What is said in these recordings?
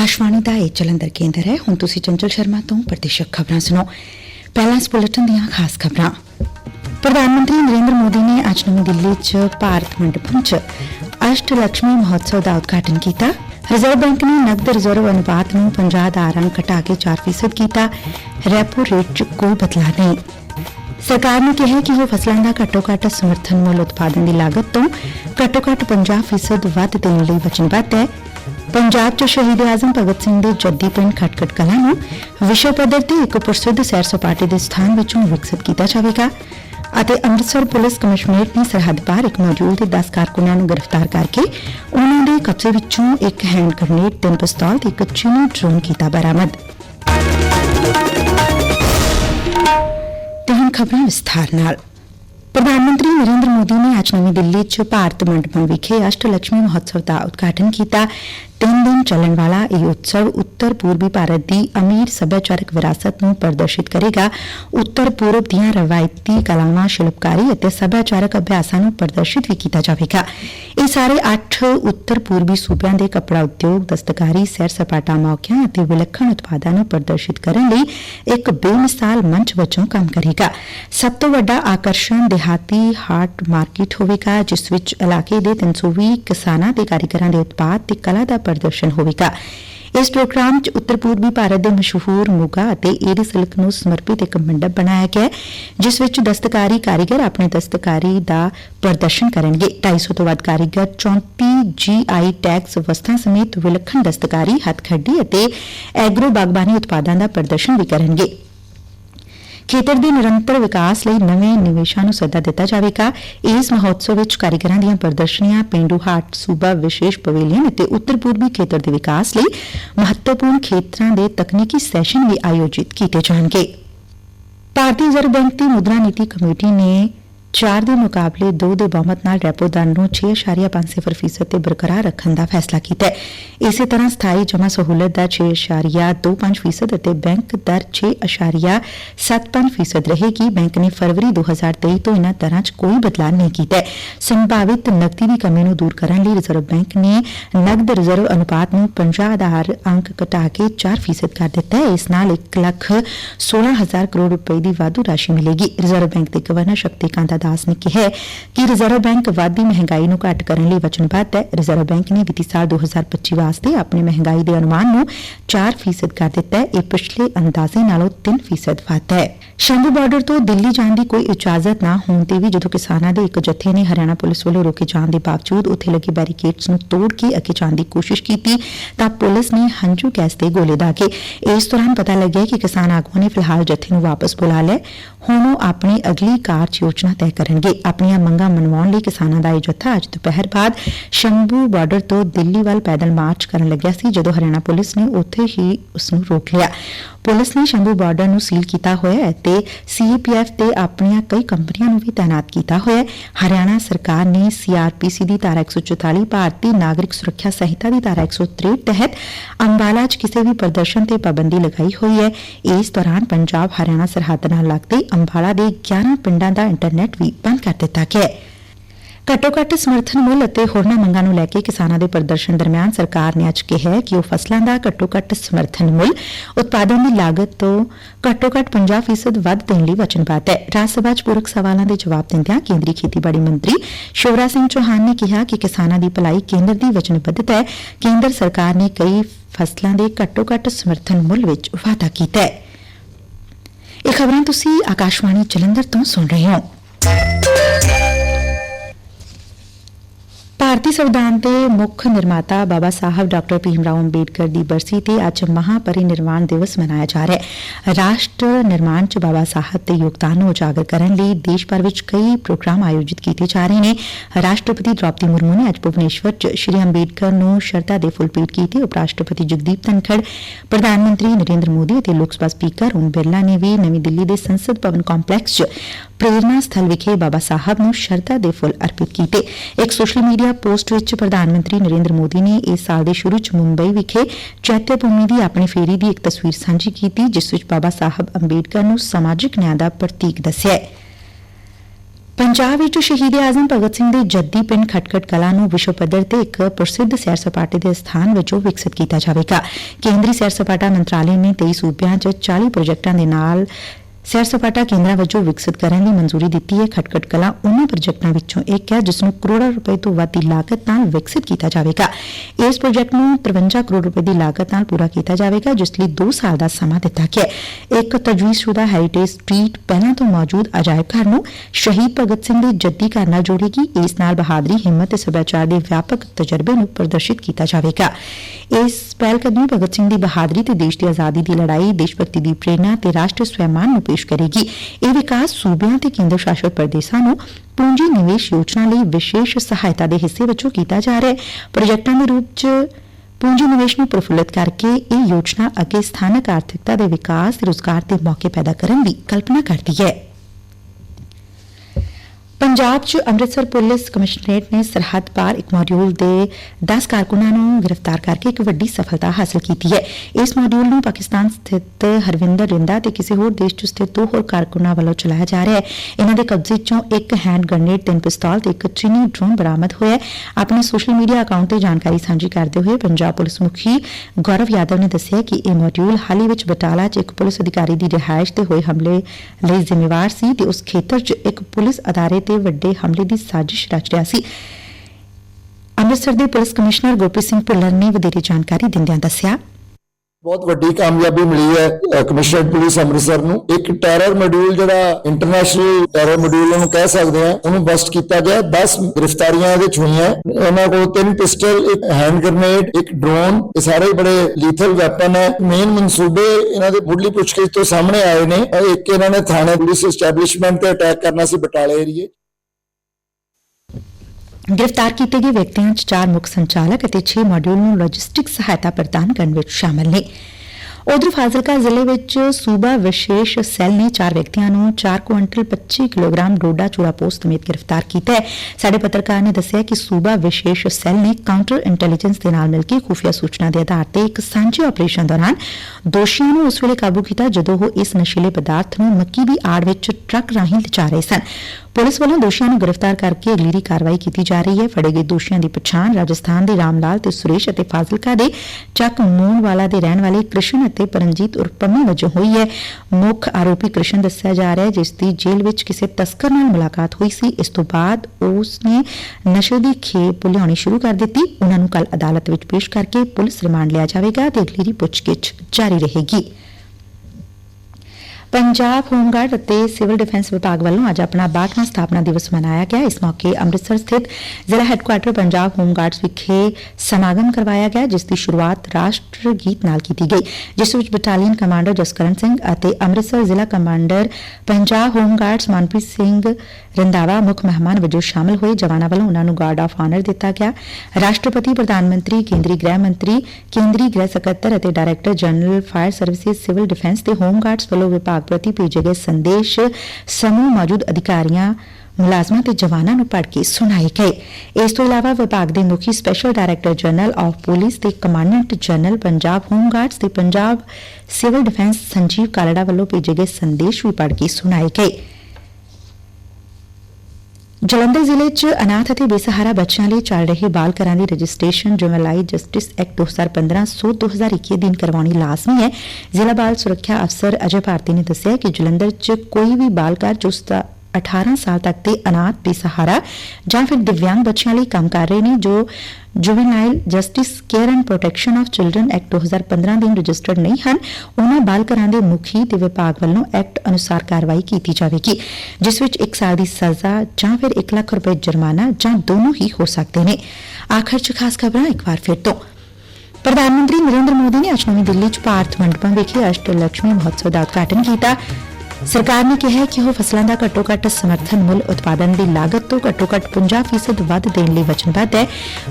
ਆਕਾਸ਼ਵਾਣੀ ਦਾ ਇਹ ਜਲੰਧਰ ਕੇਂਦਰ ਹੈ। ਹੁਣ ਤੁਸੀਂ ਚੰਚਲ ਸ਼ਰਮਾ ਤੋਂ ਪ੍ਰਤੀਸ਼ਕ ਖਬਰਾਂ ਸੁਣੋ। ਪਹਿਲਾਂ ਇਸ ਬੁਲੇਟਿਨ ਦੀਆਂ ਖਾਸ ਖਬਰਾਂ। ਪ੍ਰਧਾਨ ਮੰਤਰੀ ਨਰਿੰਦਰ ਮੋਦੀ ਨੇ ਅੱਜ ਨਵੀਂ ਦਿੱਲੀ 'ਚ ਭਾਰਤ ਮੰਡਪਮ 'ਚ ਅਸ਼ਟ ਲక్ష్ਮੀ ਮਹੋਤਸਵ ਦਾ ਉਦਘਾਟਨ ਕੀਤਾ। ਰਿਜ਼ਰਵ ਬੈਂਕ ਨੇ ਨਗਦ ਰਿਜ਼ਰਵ ਅਨੁਪਾਤ ਨੂੰ 50 ਦਾ ਅੰਕ ਘਟਾ ਕੇ 4% ਕੀਤਾ। ਰੈਪੋ ਰੇਟ 'ਚ ਕੋਈ ਬਦਲਾਅ ਨਹੀਂ। ਸਰਕਾਰ ਨੇ ਕਿਹਾ ਕਿ ਉਹ ਫਸਲਾਂ ਦਾ ਘੱਟੋ-ਘੱਟ ਸਮਰਥਨ ਮੁੱਲ ਉਤਪਾਦਨ ਦੀ ਲਾਗਤ ਤੋਂ ਘੱਟੋ-ਘੱਟ 50% ਵੱਧ ਦੇਣ ਲਈ ਵਚਨਬੱਧ ਹੈ। ਪੰਜਾਬ 'ਚ ਸ਼ਹੀਦ ਆਜ਼ਮ ਭਗਤ ਸਿੰਘ ਦੇ ਜੱਦੀ ਪਿੰਡ ਖਟਕਟ ਕਲਾਂ ਨੂੰ ਵਿਸ਼ਵ ਪੱਧਰ ਤੇ ਇੱਕ ਪ੍ਰਸਿੱਧ ਸੈਰ ਸਪਾਟੇ ਦੇ ਸਥਾਨ ਵਜੋਂ ਵਿਕਸਿਤ ਕੀਤਾ ਜਾਵੇਗਾ ਅਤੇ ਅੰਮ੍ਰਿਤਸਰ ਪੁਲਿਸ ਕਮਿਸ਼ਨਰੇਟ ਨੇ ਸਰਹੱਦ ਪਾਰ ਇੱਕ ਮੌਜੂਲ ਦੇ 10 ਕਾਰਕੁਨਾਂ ਨੂੰ ਗ੍ਰਿਫਤਾਰ ਕਰਕੇ ਉਹਨਾਂ ਦੇ ਕਬਜ਼ੇ ਵਿੱਚੋਂ ਇੱਕ ਹੈਂਡ ਗ੍ਰਨੇਡ, ਤਿੰਨ ਪਿਸਤੌਲ ਤੇ ਇੱਕ ਚੀਨੀ ਡਰੋਨ ਕੀਤਾ ਬਰਾਮਦ। ਤੇ ਖਬਰਾਂ ਵਿਸਥਾਰ ਨਾਲ। ਪ੍ਰਧਾਨ ਮੰਤਰੀ ਨਰਿੰਦਰ ਮੋਦੀ ਨੇ ਅੱਜ ਨਵੀਂ ਦਿੱਲੀ 'ਚ ਭਾਰਤ ਮੰਡਪਮ ਵਿਖੇ ਅਸ਼ਟ ਲక్ష్ਮੀ ਮਹੋਤਸਵ ਦਾ ਉਦਘਾਟਨ ਕੀਤਾ। ਤਿੰਨ ਦਿਨ ਚੱਲਣ ਵਾਲਾ ਇਹ ਉਤਸਵ ਉੱਤਰ ਪੂਰਬੀ ਭਾਰਤ ਦੀ ਅਮੀਰ ਸੱਭਿਆਚਾਰਕ ਵਿਰਾਸਤ ਨੂੰ ਪ੍ਰਦਰਸ਼ਿਤ ਕਰੇਗਾ। ਉੱਤਰ ਪੂਰਬ ਦੀਆਂ ਰਵਾਇਤੀ ਕਲਾਵਾਂ, ਸ਼ਿਲਪਕਾਰੀ ਅਤੇ ਸੱਭਿਆਚਾਰਕ ਅਭਿਆਸਾਂ ਨੂੰ ਪ੍ਰਦਰਸ਼ਿਤ ਵੀ ਕੀਤਾ ਜਾਵੇਗਾ। ਇਹ ਸਾਰੇ 8 ਉੱਤਰ ਪੂਰਬੀ ਸੂਬਿਆਂ ਦੇ ਕੱਪੜਾ ਉਦਯੋਗ, ਦਸਤਕਾਰੀ, ਸੈਰ ਸਪਾਟਾ ਮੌਕਿਆਂ ਅਤੇ ਵਿਲੱਖਣ ਉਤਪਾਦਾਂ ਨੂੰ ਪ੍ਰਦਰਸ਼ਿਤ ਕਰਨ ਲਈ ਇੱਕ ਬੇਮਿਸਾਲ ਮੰਚ ਵਜੋਂ ਕੰਮ ਕਰੇਗਾ। ਸਭ ਤੋਂ ਵੱਡਾ ਆਕਰਸ਼ਣ ਦਿਹਾਤੀ ਹਾਟ ਮਾਰਕੀਟ ਹੋਵੇਗਾ, ਜਿਸ ਵਿੱਚ ਇਲਾਕੇ ਦੇ 320 ਕਿਸਾਨਾਂ ਤੇ ਕਾਰੀਗਰਾਂ ਦੇ ਉਤਪਾਦ ਤੇ ਕਲਾ ਦਾ ਪ੍ਰਦਰਸ਼ਨ ਹੋਵੇਗਾ। ਇਸ ਪ੍ਰੋਗਰਾਮ 'ਚ ਉੱਤਰ ਪੂਰਬੀ ਭਾਰਤ ਦੇ ਮਸ਼ਹੂਰ ਮੁਗਾ ਅਤੇ ਏਰੀ ਸਿਲਕ ਨੂੰ ਸਮਰਪਿਤ ਇੱਕ ਮੰਡਪ ਬਣਾਇਆ ਗਿਆ ਹੈ, ਜਿਸ ਵਿੱਚ ਦਸਤਕਾਰੀ ਕਾਰੀਗਰ ਆਪਣੇ ਦਸਤਕਾਰੀ ਦਾ ਪ੍ਰਦਰਸ਼ਨ ਕਰਨਗੇ। 250 ਤੋਂ ਵੱਧ ਕਾਰੀਗਰ 34 ਜੀਆਈ ਟੈਗਸ ਵਸਤਾਂ ਸਮੇਤ ਵਿਲੱਖਣ ਦਸਤਕਾਰੀ ਹੱਥਖੱਡੀ ਅਤੇ ਐਗਰੋ ਬਾਗਬਾਨੀ ਉਤਪਾਦਾਂ ਦਾ ਪ੍ਰਦਰਸ਼ਨ ਵੀ ਕਰਨਗੇ। ਖੇਤਰ ਦੇ ਨਿਰੰਤਰ ਵਿਕਾਸ ਲਈ ਨਵੇਂ ਨਿਵੇਸ਼ਾਂ ਨੂੰ ਸੱਦਾ ਦਿੱਤਾ ਜਾਵੇਗਾ। ਇਸ ਮਹੋਤਸਵ ਵਿੱਚ ਕਾਰੀਗਰਾਂ ਦੀਆਂ ਪ੍ਰਦਰਸ਼ਨੀਆਂ, ਪਿੰਡੂ ਹਾਟ, ਸੂਬਾ, ਵਿਸ਼ੇਸ਼ ਪਵੇਲੀਅਨ ਅਤੇ ਉੱਤਰ ਪੂਰਬੀ ਖੇਤਰ ਦੇ ਵਿਕਾਸ ਲਈ ਮਹੱਤਵਪੂਰਨ ਖੇਤਰਾਂ ਦੇ ਤਕਨੀਕੀ ਸੈਸ਼ਨ ਵੀ ਆਯੋਜਿਤ ਕੀਤੇ ਜਾਣਗੇ। ਭਾਰਤੀ ਰਿਜ਼ਰਵ ਬੈਂਕ ਦੀ ਮੁਦਰਾ ਨੀਤੀ ਕਮੇਟੀ ਨੇ 4 ਦੇ ਮੁਕਾਬਲੇ 2 ਦੇ ਬਹੁਮਤ ਨਾਲ ਰੈਪੋ ਦਰ ਨੂੰ 6.50% ਤੇ ਬਰਕਰਾਰ ਰੱਖਣ ਦਾ ਫੈਸਲਾ ਕੀਤਾ ਹੈ। ਇਸੇ ਤਰ੍ਹਾਂ ਸਥਾਈ ਜਮਾ ਸਹੂਲਤ ਦਰ 6.25% ਅਤੇ ਬੈਂਕ ਦਰ 6.75% ਰਹੇਗੀ। ਬੈਂਕ ਨੇ ਫਰਵਰੀ 2023 ਤੋਂ ਇਹਨਾਂ ਦਰਾਂ 'ਚ ਕੋਈ ਬਦਲਾਅ ਨਹੀਂ ਕੀਤਾ ਸੰਭਾਵਿਤ ਨਕਦੀ ਦੀ ਕਮੀ ਨੂੰ ਦੂਰ ਕਰਨ ਲਈ ਰਿਜ਼ਰਵ ਬੈਂਕ ਨੇ ਨਕਦ ਰਿਜ਼ਰਵ ਅਨੁਪਾਤ ਨੂੰ 50 ਆਧਾਰ ਅੰਕ ਘਟਾ ਕੇ 4% ਕਰ ਦਿੱਤਾ ਹੈ। ਇਸ ਨਾਲ 1 ਲੱਖ 16000 ਕਰੋੜ ਰੁਪਏ ਦੀ ਵਾਧੂ ਰਾਸ਼ੀ ਮਿਲੇਗੀ। ਰਿਜ਼ਰਵ ਬੈਂਕ ਦੇ ਗਵਰਨਰ ਸ਼ਕਤੀਕਾਂਤ ਦਾਸ ਨੇ ਕਿਹਾ ਕਿ ਰਿਜ਼ਰਵ ਬੈਂਕ ਵਾਧੀ ਮਹਿੰਗਾਈ ਨੂੰ ਘੱਟ ਕਰਨ ਲਈ ਵਚਨਬੱਧ ਹੈ। ਰਿਜ਼ਰਵ ਬੈਂਕ ਨੇ ਵਿੱਤੀ ਸਾਲ 2025 ਵਾਸਤੇ ਆਪਣੇ ਮਹਿੰਗਾਈ ਦੇ ਅਨੁਮਾਨ ਨੂੰ 4% ਕਰ ਦਿੱਤਾ ਹੈ। ਇਹ ਪਿਛਲੇ ਅੰਦਾਜ਼ੇ ਨਾਲੋਂ 3% ਵੱਧ ਹੈ। ਸ਼ੰਭੂ ਬਾਰਡਰ ਤੋਂ ਦਿੱਲੀ ਜਾਣ ਦੀ ਕੋਈ ਇਜਾਜ਼ਤ ਨਾ ਹੋਣ ਤੇ ਵੀ ਜਦੋਂ ਕਿਸਾਨਾਂ ਦੇ ਇੱਕ ਜਥੇ ਨੇ ਹਰਿਆਣਾ ਪੁਲਿਸ ਵੱਲੋਂ ਰੋਕੇ ਜਾਣ ਦੇ ਬਾਵਜੂਦ ਉੱਥੇ ਲੱਗੇ ਬੈਰੀਕੇਡਸ ਨੂੰ ਤੋੜ ਕੇ ਅੱਗੇ ਜਾਣ ਦੀ ਕੋਸ਼ਿਸ਼ ਕੀਤੀ, ਤਾਂ ਪੁਲਿਸ ਨੇ ਹੰਝੂ ਗੈਸ ਦੇ ਗੋਲੇ ਦਾਗੇ। ਇਸ ਦੌਰਾਨ ਪਤਾ ਲੱਗਿਆ ਕਿ ਕਿਸਾਨ ਆਗੂਆਂ ਨੇ ਫਿਲਹਾਲ ਜਥੇ ਨੂੰ ਵਾਪਸ ਬੁਲਾ ਲਿਆ। ਹੁਣ ਉਹ ਆਪਣੀ ਅਗਲੀ ਕਾਰਜ ਯੋਜਨਾ ਤੈਅ ਕਰਨਗੇ। ਆਪਣੀਆਂ ਮੰਗਾਂ ਮਨਵਾਉਣ ਲਈ ਕਿਸਾਨਾਂ ਦਾ ਇਹ ਜਥਾ ਅੱਜ ਦੁਪਹਿਰ ਬਾਅਦ ਸ਼ੰਭੂ ਬਾਰਡਰ ਤੋਂ ਦਿੱਲੀ ਵੱਲ ਪੈਦਲ ਮਾਰਚ ਕਰਨ ਲੱਗਿਆ ਸੀ, ਜਦੋਂ ਹਰਿਆਣਾ ਪੁਲਿਸ ਨੇ ਉੱਥੇ ਹੀ ਉਸ ਨੂੰ ਰੋਕ ਲਿਆ। ਪੁਲਿਸ ਨੇ ਸ਼ੰਭੂ ਬਾਰਡਰ ਨੂੰ ਸੀਲ ਕੀਤਾ ਹੋਇਆ ਹੈ ਤੇ ਸੀਪੀਐਫ ਤੇ ਆਪਣੀਆਂ ਕਈ ਕੰਪਨੀਆਂ ਨੂੰ ਵੀ ਤਾਇਨਾਤ ਕੀਤਾ ਹੋਇਆ ਹੈ। ਹਰਿਆਣਾ ਸਰਕਾਰ ਨੇ ਸੀਆਰਪੀਸੀ ਦੀ ਧਾਰਾ 144 ਭਾਰਤੀ ਨਾਗਰਿਕ ਸੁਰੱਖਿਆ ਸੰਹਿਤਾ ਦੀ ਧਾਰਾ 163 ਤਹਿਤ ਅੰਬਾਲਾ 'ਚ ਕਿਸੇ ਵੀ ਪ੍ਰਦਰਸ਼ਨ ਤੇ ਪਾਬੰਦੀ ਲਗਾਈ ਹੋਈ ਹੈ। ਇਸ ਦੌਰਾਨ ਪੰਜਾਬ, ਹਰਿਆਣਾ ਸਰਹੱਦ ਨਾਲ ਲੱਗਦੇ ਅੰਬਾਲਾ ਦੇ 11 ਪਿੰਡਾਂ ਦਾ ਇੰਟਰਨੈਟ ਵੀ ਬੰਦ ਕਰ ਦਿੱਤਾ ਗਿਆ ਹੈ। ਘੱਟੋ ਘੱਟ ਸਮਰਥਨ ਮੁੱਲ ਅਤੇ ਹੋਰਨਾਂ ਮੰਗਾਂ ਨੂੰ ਲੈ ਕੇ ਕਿਸਾਨਾਂ ਦੇ ਪ੍ਰਦਰਸ਼ਨ ਦਰਮਿਆਨ ਸਰਕਾਰ ਨੇ ਅੱਜ ਕਿਹਾ ਕਿ ਉਹ ਫਸਲਾਂ ਦਾ ਘੱਟੋ ਘੱਟ ਸਮਰਥਨ ਮੁੱਲ ਉਤਪਾਦਨ ਦੀ ਲਾਗਤ ਤੋਂ ਘੱਟੋ ਘੱਟ 50% ਵੱਧ ਦੇਣ ਲਈ ਵਚਨਬੱਧ ਹੈ। ਰਾਜ ਸਭਾ 'ਚ ਪੂਰਕ ਸਵਾਲਾਂ ਦੇ ਜਵਾਬ ਦਿੰਦਿਆਂ ਕੇਂਦਰੀ ਖੇਤੀਬਾੜੀ ਮੰਤਰੀ ਸ਼ਿਵਰਾਜ ਸਿੰਘ ਚੌਹਾਨ ਨੇ ਕਿਹਾ ਕਿ ਕਿਸਾਨਾਂ ਦੀ ਭਲਾਈ ਕੇਂਦਰ ਦੀ ਵਚਨਬੱਧਤਾ ਹੈ। ਕੇਂਦਰ ਸਰਕਾਰ ਨੇ ਕਈ ਫਸਲਾਂ ਦੇ ਘੱਟੋ ਘੱਟ ਸਮਰਥਨ ਮੁੱਲ ਵਿੱਚ ਵਾਧਾ ਕੀਤਾ ਹੈ। ਇਹ ਖਬਰਾਂ ਤੁਸੀਂ ਆਕਾਸ਼ਵਾਣੀ ਜਲੰਧਰ ਤੋਂ ਸੁਣ ਰਹੇ ਹੋ। ਭਾਰਤੀ ਸੰਵਿਧਾਨ ਦੇ ਮੁੱਖ ਨਿਰਮਾਤਾ ਬਾਬਾ ਸਾਹਿਬ ਡਾਕਟਰ ਭੀਮ ਰਾਓ ਅੰਬੇਡਕਰ ਦੀ ਬਰਸੀ ਤੇ ਅੱਜ ਮਹਾਪਰਿਨਿਰਵਾਣ ਦਿਵਸ ਮਨਾਇਆ ਜਾ ਰਿਹਾ ਹੈ। ਰਾਸ਼ਟਰ ਨਿਰਮਾਣ 'ਚ ਬਾਬਾ ਸਾਹਿਬ ਦੇ ਯੋਗਦਾਨ ਨੂੰ ਉਜਾਗਰ ਕਰਨ ਲਈ ਦੇਸ਼ ਭਰ ਵਿੱਚ ਕਈ ਪ੍ਰੋਗਰਾਮ ਆਯੋਜਿਤ ਕੀਤੇ ਜਾ ਰਹੇ ਨੇ। ਰਾਸ਼ਟਰਪਤੀ ਦ੍ਰੌਪਦੀ ਮੁਰਮੂ ਨੇ ਅੱਜ ਭੁਵਨੇਸ਼ਵਰ 'ਚ ਸ਼੍ਰੀ ਅੰਬੇਡਕਰ ਨੂੰ ਸ਼ਰਧਾ ਦੇ ਫੁੱਲ ਭੇਟ ਕੀਤੇ। ਉਪ ਰਾਸ਼ਟਰਪਤੀ ਜਗਦੀਪ ਧਨਖੜ, ਪ੍ਰਧਾਨ ਮੰਤਰੀ ਨਰਿੰਦਰ ਮੋਦੀ ਅਤੇ ਲੋਕ ਸਭਾ ਸਪੀਕਰ ਓਮ ਬਿਰਲਾ ਨੇ ਵੀ ਨਵੀਂ ਦਿੱਲੀ ਦੇ ਸੰਸਦ ਭਵਨ ਕੰਪਲੈਕਸ 'ਚ ਪ੍ਰੇਰਣਾ ਸਥਲ ਵਿਖੇ ਬਾਬਾ ਸਾਹਿਬ ਨੂੰ ਸ਼ਰਧਾ ਦੇ ਫੁੱਲ ਅਰਪਿਤ ਕੀਤੇ। ਇੱਕ ਸੋਸ਼ਲ ਮੀਡੀਆ ਪੋਸਟ ਵਿੱਚ ਪ੍ਰਧਾਨ ਮੰਤਰੀ ਨਰਿੰਦਰ ਮੋਦੀ ਨੇ ਇਸ ਸਾਲ ਦੇ ਸ਼ੁਰੂ 'ਚ ਮੁੰਬਈ ਵਿਖੇ ਚੈਤਿਆ ਭੂਮੀ ਦੀ ਆਪਣੀ ਫੇਰੀ ਦੀ ਇੱਕ ਤਸਵੀਰ ਸਾਂਝੀ ਕੀਤੀ, ਜਿਸ ਵਿੱਚ ਬਾਬਾ ਸਾਹਿਬ ਅੰਬੇਡਕਰ ਨੂੰ ਸਮਾਜਿਕ ਨਿਆਂ ਦਾ ਪ੍ਰਤੀਕ ਦੱਸਿਆ ਹੈ। ਪੰਜਾਬ ਵਿੱਚ ਸ਼ਹੀਦ ਆਜ਼ਮ ਭਗਤ ਸਿੰਘ ਦੇ ਜੱਦੀ ਪਿੰਡ ਖਟਕਟ ਕਲਾ ਨੂੰ ਵਿਸ਼ਵ ਪੱਧਰ ਤੇ ਇੱਕ ਪ੍ਰਸਿੱਧ ਸੈਰ ਸਪਾਟੇ ਦੇ ਸਥਾਨ ਵਜੋਂ ਵਿਕਸਿਤ ਕੀਤਾ ਜਾਵੇਗਾ। ਕੇਂਦਰੀ ਸੈਰ ਸਪਾਟਾ ਮੰਤਰਾਲੇ ਨੇ 23 ਸੂਬਿਆਂ 'ਚ 40 ਪ੍ਰੋਜੈਕਟਾਂ ਦੇ ਨਾਲ ਸੈਰ ਸਪਾਟਾ ਕੇਂਦਰਾਂ ਵਜੋਂ ਵਿਕਸਿਤ ਕਰਨ ਦੀ ਮਨਜ਼ੂਰੀ ਦਿੱਤੀ ਹੈ। ਖਟਕਟ ਕਲਾ ਉਹਨਾਂ ਪ੍ਰੋਜੈਕਟਾਂ ਵਿੱਚੋਂ ਇੱਕ ਹੈ, ਜਿਸ ਨੂੰ ਕਰੋੜਾਂ ਰੁਪਏ ਤੋਂ ਵੱਧ ਦੀ ਲਾਗਤ ਨਾਲ ਵਿਕਸਿਤ ਕੀਤਾ ਜਾਵੇਗਾ। ਇਸ ਪ੍ਰੋਜੈਕਟ ਨੂੰ 53 ਕਰੋੜ ਰੁਪਏ ਦੀ ਲਾਗਤ ਨਾਲ ਪੂਰਾ ਕੀਤਾ ਜਾਵੇਗਾ, ਜਿਸ ਲਈ 2 ਸਾਲ ਦਾ ਸਮਾਂ ਦਿੱਤਾ ਗਿਆ ਹੈ। ਇੱਕ ਤਜਵੀਜ਼ਸ਼ੁਦਾ ਹੈਰੀਟੇਜ ਸਟਰੀਟ ਪਹਿਲਾਂ ਤੋਂ ਮੌਜੂਦ ਅਜਾਇਬ ਘਰ ਨੂੰ ਸ਼ਹੀਦ ਭਗਤ ਸਿੰਘ ਦੇ ਜੱਦੀ ਘਰ ਨਾਲ ਜੋੜੇਗੀ। ਇਸ ਨਾਲ ਬਹਾਦਰੀ, ਹਿੰਮਤ ਤੇ ਸੱਭਿਆਚਾਰ ਦੇ ਵਿਆਪਕ ਤਜਰਬੇ ਨੂੰ ਪ੍ਰਦਰਸ਼ਿਤ ਕੀਤਾ ਜਾਵੇਗਾ। ਇਸ ਪਹਿਲਕਦਮੀ ਭਗਤ ਸਿੰਘ ਦੀ ਬਹਾਦਰੀ ਤੇ ਦੇਸ਼ ਦੀ ਆਜ਼ਾਦੀ ਦੀ ਲੜਾਈ ਦੇਸ਼ ਭਗਤੀ ਦੀ ਪ੍ਰੇਰਣਾ ਤੇ ਰਾਸ਼ਟਰੀ ਸਵੈਮਾਨ ਨੂੰ ਪੇਸ਼ ਕਰੇਗੀ। ਇਹ ਵਿਕਾਸ ਸੂਬਿਆਂ ਤੇ ਕੇਂਦਰ ਸ਼ਾਸਤ ਪ੍ਰਦੇਸ਼ਾਂ ਨੂੰ ਪੂੰਜੀ ਨਿਵੇਸ਼ ਯੋਜਨਾ ਲਈ ਵਿਸ਼ੇਸ਼ ਸਹਾਇਤਾ ਦੇ ਹਿੱਸੇ ਵਜੋਂ ਕੀਤਾ ਜਾ ਰਿਹਾ ਹੈ। ਪ੍ਰੋਜੈਕਟਾਂ ਦੇ ਰੂਪ 'ਚ ਪੂੰਜੀ ਨਿਵੇਸ਼ ਨੂੰ ਪ੍ਰਫੁੱਲਤ ਕਰਕੇ ਇਹ ਯੋਜਨਾ ਅੱਗੇ ਸਥਾਨਕ ਆਰਥਿਕਤਾ ਦੇ ਵਿਕਾਸ ਤੇ ਰੋਜ਼ਗਾਰ ਦੇ ਮੌਕੇ ਪੈਦਾ ਕਰਨ ਦੀ ਕਲਪਨਾ ਕਰਦੀ ਹੈ। ਪੰਜਾਬ 'ਚ ਅੰਮ੍ਰਿਤਸਰ ਪੁਲਿਸ ਕਮਿਸ਼ਨਰੇਟ ਨੇ ਸਰਹੱਦ ਪਾਰ ਇੱਕ ਮੋਡਿਊਲ ਦੇ 10 ਕਾਰਕੁਨਾਂ ਨੂੰ ਗ੍ਰਿਫਤਾਰ ਕਰਕੇ ਇੱਕ ਵੱਡੀ ਸਫਲਤਾ ਹਾਸਲ ਕੀਤੀ ਹੈ। ਇਸ ਮੋਡਿਊਲ ਨੂੰ ਪਾਕਿਸਤਾਨ ਸਥਿਤ ਹਰਵਿੰਦਰ ਰਿੰਦਾ ਤੇ ਕਿਸੇ ਹੋਰ ਦੇਸ਼ 'ਚ ਸਥਿਤ ਦੋ ਹੋਰ ਕਾਰਕੁਨਾਂ ਵੱਲੋਂ ਚਲਾਇਆ ਜਾ ਰਿਹਾ ਹੈ। ਇਹਨਾਂ ਦੇ ਕਬਜ਼ੇ 'ਚੋਂ ਇੱਕ ਹੈਂਡ ਗ੍ਰਨੇਡ, ਤਿੰਨ ਪਿਸਤੌਲ ਤੇ ਇੱਕ ਚੀਨੀ ਡਰੋਨ ਬਰਾਮਦ ਹੋਇਆ ਹੈ। ਆਪਣੇ ਸੋਸ਼ਲ ਮੀਡੀਆ ਅਕਾਊਂਟ ਤੇ ਜਾਣਕਾਰੀ ਸਾਂਝੀ ਕਰਦੇ ਹੋਏ ਪੰਜਾਬ ਪੁਲਿਸ ਮੁਖੀ ਗੌਰਵ ਯਾਦਵ ਨੇ ਦੱਸਿਆ ਕਿ ਇਹ ਮੋਡਿਊਲ ਹਾਲ ਹੀ ਵਿੱਚ ਬਟਾਲਾ 'ਚ ਇੱਕ ਪੁਲਿਸ ਅਧਿਕਾਰੀ ਦੀ ਰਿਹਾਇਸ਼ ਤੇ ਹੋਏ ਹਮਲੇ ਲਈ ਜ਼ਿੰਮੇਵਾਰ ਸੀ ਤੇ ਉਸ ਖੇਤਰ 'ਚ ਇੱਕ ਪੁਲਿਸ ਅਦਾਰੇ ਤੇ ਵੱਡੇ ਹਮਲੇ ਦੀ ਸਾਜ਼ਿਸ਼ ਰਚ ਰਿਹਾ ਸੀ। ਅੰਮ੍ਰਿਤਸਰ ਦੇ ਪੁਲਿਸ ਕਮਿਸ਼ਨਰ ਗੋਪੀ ਸਿੰਘ ਭੁੱਲਰ ਨੇ ਵਧੇਰੇ ਜਾਣਕਾਰੀ ਦਿੰਦਿਆਂ ਦੱਸਿਆ। ਬਹੁਤ ਵੱਡੀ ਕਾਮਯਾਬੀ ਮਿਲੀ ਹੈ ਅ, ਪੁਲਿਸ ਅੰਮ੍ਰਿਤਸਰ ਨੂੰ। ਇੱਕ ਟੈਰਰ ਮੋਡਿਊਲ ਜਿਹੜਾ ਇੰਟਰਨੈਸ਼ਨਲ ਟੈਰਰ ਮੋਡਿਊਲ ਉਹਨੂੰ ਕਹਿ ਸਕਦੇ ਆ ਉਹਨੂੰ ਬਸਟ ਕੀਤਾ ਗਿਆ। 10 ਗ੍ਰਿਫਤਾਰੀਆਂ ਇਹਦੇ ਚ ਹੋਈਆਂ। ਇਹਨਾਂ ਕੋਲ ਤਿੰਨ ਪਿਸਟਲ ਇੱਕ ਹੈਂਡ ਗ੍ਰਨੇਡ ਇੱਕ ਡਰੋਨ। ਇਹ ਸਾਰੇ ਬੜੇ ਲੀਥਲ ਵੈਪਨ ਹੈ। ਮੇਨ ਮਨਸੂਬੇ ਇਹਨਾਂ ਦੇ ਮੁੱਢਲੀ ਪੁੱਛਗਿੱਛ ਤੋਂ ਸਾਹਮਣੇ ਆਏ ਨੇ। ਅ, ਇੱਕ ਇਹਨਾਂ ਨੇ ਥਾਣੇ ਪੁਲਿਸ ਐਸਟੈਬਲਿਸ਼ਮੈਂਟ ਤੇ ਅਟੈਕ ਕਰਨਾ ਸੀ ਬਟਾਲੇ ਏਰੀਏ। ਗ੍ਰਿਫਤਾਰ ਕੀਤੇ ਗਏ ਵਿਅਕਤੀਆਂ 'ਚ ਚਾਰ ਮੁੱਖ ਸੰਚਾਲਕ ਅਤੇ 6 ਮਾਡਿਊਲ ਨੂੰ ਲੌਜਿਸਟਿਕ ਸਹਾਇਤਾ ਪ੍ਰਦਾਨ ਕਰਨ ਵਿੱਚ ਸ਼ਾਮਲ ਨੇ। ਉਧਰ ਫਾਜ਼ਿਲਕਾ ਜ਼ਿਲ੍ਹੇ ਵਿੱਚ ਸੂਬਾ ਵਿਸ਼ੇਸ਼ ਸੈੱਲ ਨੇ ਚਾਰ ਵਿਅਕਤੀਆਂ ਨੂੰ 4 ਕੁਇੰਟਲ 25 ਕਿਲੋਗ੍ਰਾਮ ਡੋਡਾ ਚੂਰਾ ਪੋਸਟ ਸਮੇਤ ਗ੍ਰਿਫਤਾਰ ਕੀਤਾ ਹੈ। ਸਾਡੇ ਪੱਤਰਕਾਰ ਨੇ ਦੱਸਿਆ ਕਿ ਸੂਬਾ ਵਿਸ਼ੇਸ਼ ਸੈੱਲ ਨੇ ਕਾਊਂਟਰ ਇੰਟੈਲੀਜੈਂਸ ਦੇ ਨਾਲ ਮਿਲ ਕੇ ਖੁਫੀਆ ਸੂਚਨਾ ਦੇ ਆਧਾਰ ਤੇ ਇੱਕ ਸਾਂਝੇ ਆਪਰੇਸ਼ਨ ਦੌਰਾਨ ਦੋਸ਼ੀਆਂ ਨੂੰ ਉਸ ਵੇਲੇ ਕਾਬੂ ਕੀਤਾ ਜਦੋਂ ਉਹ ਇਸ ਨਸ਼ੀਲੇ ਪਦਾਰਥ ਨੂੰ ਮੱਕੀ ਦੀ ਆੜ ਵਿੱਚ ਟਰੱਕ ਰਾਹੀਂ ਲਿਜਾ ਰਹੇ ਸਨ। ਪੁਲਿਸ ਵੱਲੋਂ ਦੋਸ਼ੀਆਂ ਨੂੰ ਗ੍ਰਿਫਤਾਰ ਕਰਕੇ ਅਗਲੀਰੀ ਕਾਰਵਾਈ ਕੀਤੀ ਜਾ ਰਹੀ ਹੈ। ਫੜੇ ਗਏ ਦੋਸ਼ੀਆਂ ਦੀ ਪਛਾਣ ਰਾਜਸਥਾਨ ਦੇ ਰਾਮਲਾਲ ਤੇ ਸੁਰੇਸ਼ ਅਤੇ ਫਾਜ਼ਿਲਕਾ ਦੇ ਚੱਕ ਮੂਨਵਾਲਾ ਦੇ ਰਹਿਣ ਵਾਲੇ ਕ੍ਰਿਸ਼ਨ ਅਤੇ ਪਰਮਜੀਤ ਉਰਫ ਵਜੋਂ ਹੋਈ ਹੈ। ਮੁੱਖ ਆਰੋਪੀ ਕ੍ਰਿਸ਼ਨ ਦੱਸਿਆ ਜਾ ਰਿਹਾ ਹੈ, ਜਿਸ ਦੀ ਜੇਲ੍ਹ ਵਿੱਚ ਕਿਸੇ ਤਸਕਰ ਨਾਲ ਮੁਲਾਕਾਤ ਹੋਈ ਸੀ। ਇਸ ਤੋਂ ਬਾਅਦ ਉਸ ਨੇ ਨਸ਼ੇ ਦੀ ਖੇਪ ਲਿਆਉਣੀ ਸ਼ੁਰੂ ਕਰ ਦਿੱਤੀ। ਉਹਨਾਂ ਨੂੰ ਕੱਲ ਅਦਾਲਤ ਵਿੱਚ ਪੇਸ਼ ਕਰਕੇ ਪੁਲਿਸ ਰਿਮਾਂਡ ਲਿਆ ਜਾਵੇਗਾ ਤੇ ਅਗਲੀਰੀ ਪੁੱਛਗਿੱਛ ਜਾਰੀ ਰਹੇਗੀ। ਪੰਜਾਬ ਹੋਮਗਾਰਡ ਅਤੇ ਸਿਵਲ ਡਿਫੈਂਸ ਵਿਭਾਗ ਵੱਲੋਂ ਅੱਜ ਆਪਣਾ 62ਵਾਂ ਸਥਾਪਨਾ ਦਿਵਸ ਮਨਾਇਆ ਗਿਆ। ਇਸ ਮੌਕੇ ਅੰਮ੍ਰਿਤਸਰ ਸਥਿਤ ਜ਼ਿਲ੍ਹਾ ਹੈੱਡਕੁਆਰਟਰ ਪੰਜਾਬ ਹੋਮਗਾਰਡਸ ਵਿਖੇ ਸਮਾਗਮ ਕਰਵਾਇਆ ਗਿਆ, ਜਿਸ ਦੀ ਸ਼ੁਰੂਆਤ ਰਾਸ਼ਟਰ ਗੀਤ ਨਾਲ ਕੀਤੀ ਗਈ। ਜਿਸ ਵਿੱਚ ਬਟਾਲੀਅਨ ਕਮਾਂਡਰ ਜਸਕਰਨ ਸਿੰਘ ਅਤੇ ਅੰਮ੍ਰਿਤਸਰ ਜ਼ਿਲ੍ਹਾ commander Punjab home guards Manpreet Singh Randhawa ਮੁੱਖ ਮਹਿਮਾਨ ਵਜੋਂ ਸ਼ਾਮਲ ਹੋਏ। ਜਵਾਨਾਂ ਵੱਲੋਂ ਉਹਨਾਂ ਨੂੰ ਗਾਰਡ ਆਫ ਆਨਰ ਦਿੱਤਾ ਗਿਆ। ਰਾਸ਼ਟਰਪਤੀ, ਪ੍ਰਧਾਨ ਮੰਤਰੀ, ਕੇਂਦਰੀ ਗ੍ਰਹਿ ਮੰਤਰੀ, ਕੇਂਦਰੀ ਗ੍ਰਹਿ ਸਕੱਤਰ ਅਤੇ director general fire services civil defence ਤੇ ਹੋਮਗਾਰਡਸ ਵੱਲੋਂ ਵਿਭਾਗ ਪ੍ਰਤੀ ਭੇਜੇ ਗਏ ਸੰਦੇਸ਼ ਸਮੂਹ ਮੌਜੂਦ ਅਧਿਕਾਰੀਆਂ, ਮੁਲਾਜ਼ਮਾਂ ਤੇ ਜਵਾਨਾਂ ਨੂੰ ਪੜ੍ਹ ਕੇ ਸੁਣਾਏ ਗਏ। ਇਸ ਤੋਂ ਇਲਾਵਾ ਵਿਭਾਗ ਦੇ ਮੁਖੀ special director general of police ਤੇ commandant general Punjab home home guards ਤੇ ਪੰਜਾਬ ਸਿਵਲ ਡਿਫੈਂਸ ਸੰਜੀਵ ਕਾਲੜਾ ਵੱਲੋਂ ਭੇਜੇ ਗਏ ਸੰਦੇਸ਼ ਵੀ ਪੜ੍ਹ ਕੇ ਸੁਣਾਏ ਗਏ। ਜਲੰਧਰ ਜ਼ਿਲ੍ਹੇ 'ਚ ਅਨਾਥ ਅਤੇ ਬੇਸਹਾਰਾ ਬੱਚਿਆਂ ਲਈ ਚੱਲ ਰਹੇ ਬਾਲ ਘਰਾਂ ਦੀ ਰਜਿਸਟ੍ਰੇਸ਼ਨ ਜੁਵੈਨਾਈਲ ਜਸਟਿਸ ਐਕਟ 2015 ਸੋਧ 2021 ਦਿਨ ਕਰਵਾਉਣੀ ਲਾਜ਼ਮੀ ਹੈ। ਜ਼ਿਲ੍ਹਾ ਬਾਲ ਸੁਰੱਖਿਆ ਅਫਸਰ ਅਜੇ ਭਾਰਤੀ ਨੇ ਦੱਸਿਆ ਕਿ ਜਲੰਧਰ 'ਚ ਕੋਈ ਵੀ ਬਾਲ ਘਰ ਜੋ ਦਾ 18 ਸਾਲ ਤੱਕ ਦੇ ਅਨਾਥ ਬੇਸਹਾਰਾ ਜਾਂ ਫਿਰ ਦਿਵਿਆਂਗ ਬੱਚਿਆਂ ਲਈ ਕੰਮ ਕਰ ਰਹੇ ਨੇ, ਜੋ juvenile justice care and protection of children act 2015 ਦੇ ਰਜਿਸਟਰਡ ਨਹੀਂ ਹਨ। ਉਹਨਾਂ ਬਾਲ ਘਰਾਂ ਦੇ ਮੁਖੀ ਤੇ ਵਿਭਾਗ ਵੱਲੋਂ ਐਕਟ ਅਨੁਸਾਰ ਕਾਰਵਾਈ ਕੀਤੀ ਜਾਵੇਗੀ, ਜਿਸ ਵਿੱਚ 1 ਸਾਲ ਦੀ ਸਜ਼ਾ ਜਾਂ ਫਿਰ 1 ਲੱਖ ਰੁਪਏ ਜੁਰਮਾਨਾ ਜਾਂ ਦੋਨੋਂ ਹੀ ਹੋ ਸਕਦੇ ਨੇ। ਆਖਰ 'ਚ ਖਾਸ ਖਬਰਾਂ ਇੱਕ ਵਾਰ ਫਿਰ ਤੋਂ। ਪ੍ਰਧਾਨ ਮੰਤਰੀ ਨਰਿੰਦਰ ਮੋਦੀ ਨੇ ਅੱਜ ਨਵੀਂ ਦਿੱਲੀ 'ਚ ਭਾਰਤ ਮੰਡਪਮ ਵਿਖੇ ਅਸ਼ਟ ਲక్ష్ਮੀ ਮਹੋਤਸਵ ਦਾ ਉਦਘਾਟਨ ਕੀਤਾ। ਸਰਕਾਰ ਨੇ ਕਿਹਾ ਕਿ ਉਹ ਫਸਲਾਂ ਦਾ ਘੱਟੋ ਘੱਟ ਸਮਰਥਨ ਮੁੱਲ ਉਤਪਾਦਨ ਦੀ ਲਾਗਤ ਤੋਂ ਘੱਟੋ ਘੱਟ 50% ਵੱਧ ਦੇਣ ਲਈ ਵਚਨਬੱਧ ਹੈ।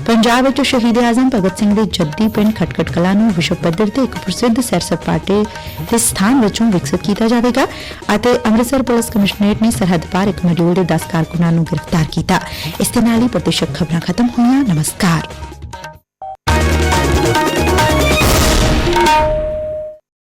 ਪੰਜਾਬ ਵਿੱਚ ਸ਼ਹੀਦ ਆਜ਼ਮ ਭਗਤ ਸਿੰਘ ਦੇ ਜੱਦੀ ਪਿੰਡ ਖਟਕਟ ਕਲਾਂ ਨੂੰ ਵਿਸ਼ਵ ਪੱਧਰ ਤੇ ਇੱਕ ਪ੍ਰਸਿੱਧ ਸੈਰ ਸਪਾਟੇ ਦੇ ਸਥਾਨ ਵਜੋਂ ਵਿਕਸਿਤ ਕੀਤਾ ਜਾਵੇਗਾ ਅਤੇ ਅੰਮ੍ਰਿਤਸਰ ਪੁਲਿਸ ਕਮਿਸ਼ਨਰੇਟ ਨੇ ਸਰਹੱਦ ਪਾਰ ਇੱਕ ਮੋਡਿਊਲ ਦੇ 10 ਕਾਰਕੁਨਾਂ ਨੂੰ ਗ੍ਰਿਫਤਾਰ ਕੀਤਾ। ਇਸ ਦੇ ਨਾਲ ਹੀ ਪ੍ਰਤੀਸ਼ਤ ਖਬਰਾਂ ਖਤਮ ਹੋਈਆਂ। ਨਮਸਕਾਰ।